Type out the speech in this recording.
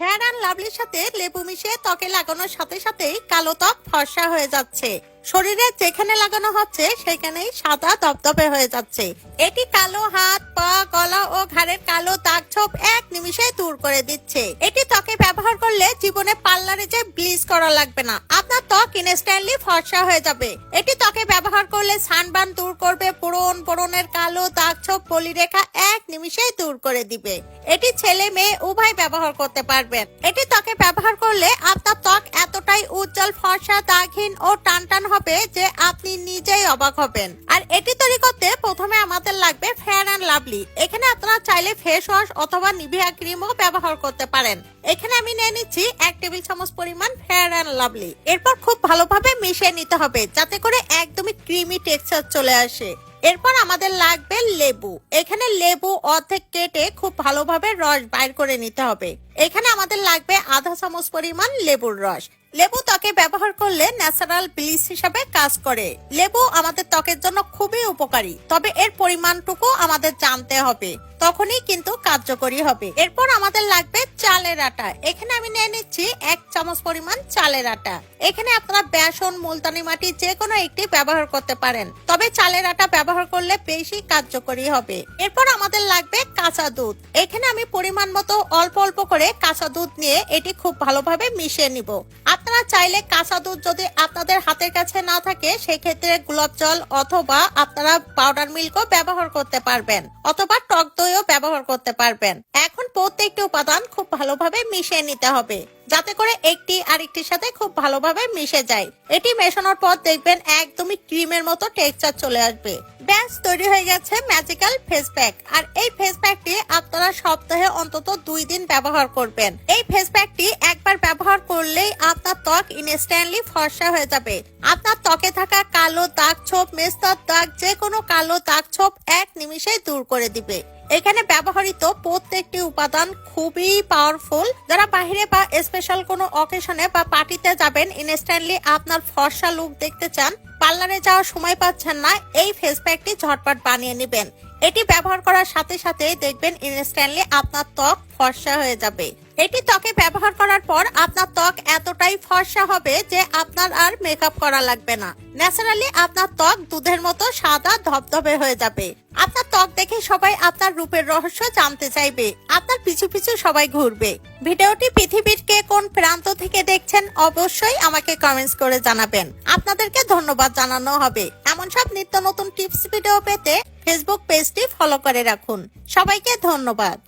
Fair and লাভলির সাথে লেবু মিশিয়ে ত্বকে লাগানোর সাথে সাথেই কালো ত্বক ফর্সা হয়ে যাচ্ছে। শরীরে যেখানে লাগানো হচ্ছে, সেখানেই সাদা দপদপে হয়ে যাচ্ছে। এটি কালো হাত, পা, গলা ও ঘাড়ের কালো দাগ ছোপ এক নিমিষে দূর করে দিচ্ছে। এটি ত্বকে ব্যবহার করলে জীবনে পার্লারে যে ব্লিচ করা লাগবে না, আপনার ত্বক ইনস্ট্যান্টলি ফর্সা হয়ে যাবে। এটি ত্বকে ব্যবহার করলে সানবার্ন দূর করবে, পুরন পুরনের কালো দাগ ছোপ পলিরেখা এক নিমিষেই দূর করে দিবে। এটি ছেলে মেয়ে উভয় ব্যবহার করতে পারবেন। এটি ত্বকে ব্যবহার করলে আপনার ত্বক এতটাই উজ্জ্বল, ফর্সা, দাগহীন ও টানটান হবে যে আপনি নিজেই অবাক হবেন। আর এটি তৈরি করতে প্রথমে আমাদের লাগবে ফেয়ার অ্যান্ড লাভলি এখানে আপনারা চাইলে ফেস ওয়াশ অথবা নিভিয়া ক্রিমও ব্যবহার করতে পারেন। এখানে আমি নিয়ে নিচ্ছি এক টেবিল চামচ পরিমাণ ফেয়ার অ্যান্ড লাভলি এরপর খুব ভালোভাবে মিশিয়ে নিতে হবে, যাতে করে একদমই ক্রিমি টেক্সচার চলে আসে। এরপর আমাদের লাগবে লেবু। এখানে লেবু অর্ধেক কেটে খুব ভালোভাবে রস বাইর করে নিতে হবে। এখানে আমাদের লাগবে আধা চামচ পরিমাণ লেবুর রস। লেবু ত্বকে ব্যবহার করলে ন্যাচারাল ব্লিচ হিসাবে কাজ করে। লেবু আমাদের ত্বকের জন্য খুবই উপকারী, তবে এর পরিমাণটুকু আমাদের জানতে হবে। তখনই কিন্তু কার্যকরী হবে। এরপর আমাদের লাগবে চালের আটা। এখানে আমি নিয়ে নিচ্ছি এক চামচ পরিমাণ চালের আটা। এখানে আপনারা বেসন, মুলতানি মাটি যে কোনো একটি ব্যবহার করতে পারেন, তবে চালের আটা ব্যবহার করলে বেশি কার্যকরী হবে। এরপর আমাদের লাগবে কাঁচা দুধ। এখানে আমি পরিমাণ মতো অল্প অল্প করে কাঁচা দুধ নিয়ে এটি খুব ভালোভাবে মিশিয়ে নিব। আপনারা চাইলে কাঁচা দুধ যদি আপনাদের হাতের কাছে না থাকে, সেক্ষেত্রে গোলাপ জল অথবা আপনারা পাউডার মিল্কও ব্যবহার করতে পারবেন, অথবা টক দইও ব্যবহার করতে পারবেন। এখন প্রত্যেকটি উপাদান খুব ভালোভাবে মিশিয়ে নিতে হবে, যাতে করে একটি আরেকটির সাথে খুব ভালোভাবে মিশে যায়। এটি মেশানোর পর দেখবেন একদমই ক্রিমের মতো টেক্সচার চলে আসবে। ব্যাস, তৈরি হয়ে গেছে ম্যাজিক্যাল ফেস প্যাক। আর এই ফেস প্যাকটি আপনারা সপ্তাহে অন্তত দুই দিন ব্যবহার করবেন। এই ফেস প্যাকটি একবার ব্যবহার করলেই আপনার ত্বক ইনস্ট্যান্টলি ফর্সা হয়ে যাবে। আপনার ত্বকে থাকা কালো দাগ ছোপ, মেস্তর দাগ যে কোনো কালো দাগ ছোপ এক নিমিষেই দূর করে দিবে। এখানে ব্যবহৃত প্রত্যেকটি উপাদান খুবই পাওয়ারফুল যারা বাহিরে বা স্পেশাল কোনো অকেশনে বা পার্টিতে যাবেন ইনস্ট্যান্টলি আপনার ফর্সা লুক দেখতে চান। পার্লারে যাওয়ার সময় পাচ্ছেন না, এই ফেস প্যাকটি ঝটপট বানিয়ে নেবেন। এটি ব্যবহার করার সাথে সাথে দেখবেন ইনস্ট্যান্টলি আপনার ত্বক ফর্সা হয়ে যাবে। এটি ত্বকে ব্যবহার পর আপনার ত্বক এতটাই ফর্সা হবে যে আপনার আর মেকআপ করা লাগবে না। ন্যাচারালি আপনার ত্বক দুধের মতো সাদা ধবধবে হয়ে যাবে। আপনার ত্বক দেখে সবাই আপনার রূপের রহস্য জানতে চাইবে। আপনার পিছু পিছু সবাই ঘুরবে। ভিডিওটি পৃথিবীর কে কোন প্রান্ত থেকে দেখছেন অবশ্যই আমাকে কমেন্টস করে জানাবেন। আপনাদেরকে ধন্যবাদ জানানো হবে। এমন সব নিত্য নতুন টিপস ভিডিও পেতে ফেসবুক পেজটি ফলো করে রাখুন। সবাইকে ধন্যবাদ।